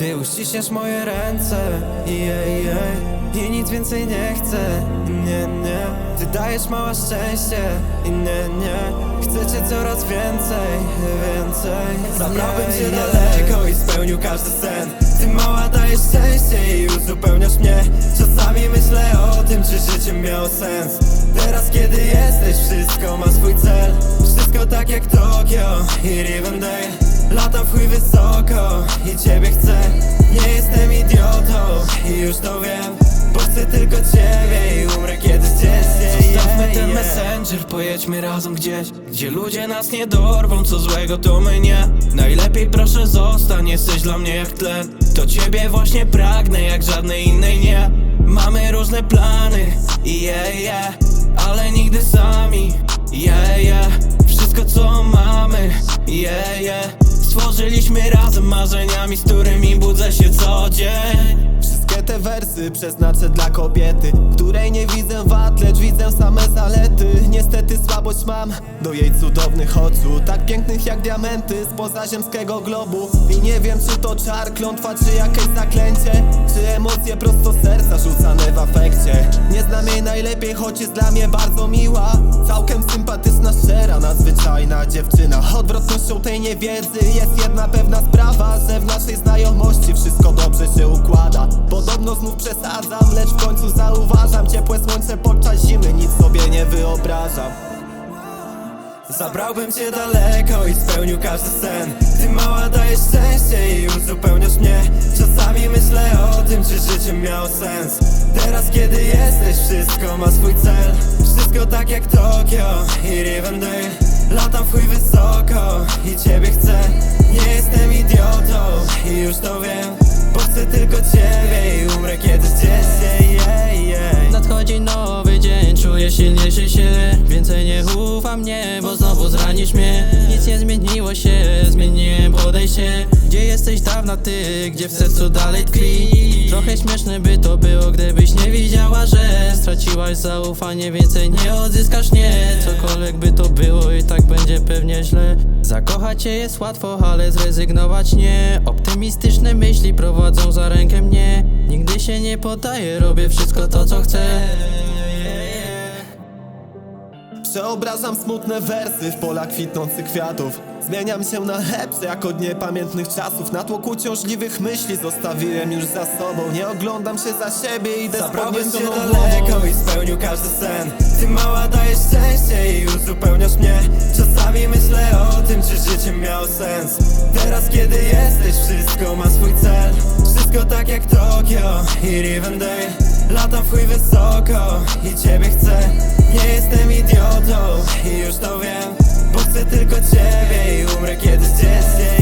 Ty uściśniesz moje ręce. Jej, jej. I nic więcej nie chcę. Nie, nie. Ty dajesz mała szczęście. I nie, nie. Chcę cię coraz więcej Więcej. Zabrałbym cię daleko i spełnił każdy sen. Ty mała dajesz szczęście i uzupełniasz mnie. Czasami myślę o tym, czy życie miało sens. Teraz kiedy jesteś, wszystko ma swój cel. Wszystko tak jak Tokio i Rivendale Latam w chuj wysoko i ciebie chcę. Nie jestem idiotą i już to wiem. Bo chcę tylko ciebie i umrę kiedyś gdzieś Zostawmy ten messenger, pojedźmy razem gdzieś Gdzie ludzie nas nie dorwą, co złego to my nie. Najlepiej proszę zostań, jesteś dla mnie jak tlen. To ciebie właśnie pragnę, jak żadnej innej nie. Mamy różne plany, yeah, yeah Ale nigdy sami, yeah, yeah Wszystko co mamy, yeah, yeah Stworzyliśmy razem marzeniami, z którymi budzę się co dzień Wszystkie te wersy przeznaczę dla kobiety Której nie widzę wad, lecz widzę same zalety. Niestety słabość mam do jej cudownych oczu Tak pięknych jak diamenty z pozaziemskiego globu. I nie wiem czy to czar, klątwa czy jakieś zaklęcie Czy emocje prosto serca rzucane w afekcie. Nie znam jej najlepiej, choć jest dla mnie bardzo miła. Całkiem sympatyczna, szczera, nadzwyczajna dziewczyna. Odwrotnością tej niewiedzy jest jedna pewna sprawa Że w naszej znajomości wszystko dobrze się znów przesadzam, lecz w końcu zauważam Ciepłe słońce podczas zimy, nic sobie nie wyobrażam. Zabrałbym cię daleko i spełnił każdy sen. Ty mała dajesz szczęście i uzupełniasz mnie. Czasami myślę o tym, czy życie miało sens. Teraz kiedy jesteś, wszystko ma swój cel. Wszystko tak jak Tokio i Rivendale. Latam w chuj wysoko i ciebie chcę. Nie jestem idiotą i już to wiem tylko ciebie i umrę kiedyś gdzieś yeah, yeah. Nadchodzi nowy dzień, czuję silniejszy się. Więcej nie ufam mnie, bo znowu zranisz mnie. Nic nie zmieniło się, zmieniłem podejście. Gdzie jesteś dawna ty, gdzie w sercu dalej tkwi? Trochę śmieszne by to było, gdybyś nie Straciłaś zaufanie, więcej nie odzyskasz, nie. Cokolwiek by to było i tak będzie pewnie źle. Zakochać się jest łatwo, ale zrezygnować nie. Optymistyczne myśli prowadzą za rękę mnie. Nigdy się nie poddaję, robię wszystko to co chcę Przeobrażam smutne wersy w pola kwitnących kwiatów. Zmieniam się na lepsze jak od niepamiętnych czasów. Na tłoku ciążliwych myśli zostawiłem już za sobą. Nie oglądam się za siebie, idę Zabrałbym z cię podniesioną daleko i spełnił każdy sen. Ty mała dajesz szczęście i uzupełniasz mnie. Czasami myślę o tym, czy życie miało sens. Teraz kiedy jesteś, wszystko ma swój cel. Wszystko tak jak Tokio i Rivendale. Latam w chuj wysoko i ciebie chcę nie jestem idiotą i już to wiem. Bo chcę tylko ciebie i umrę kiedyś cię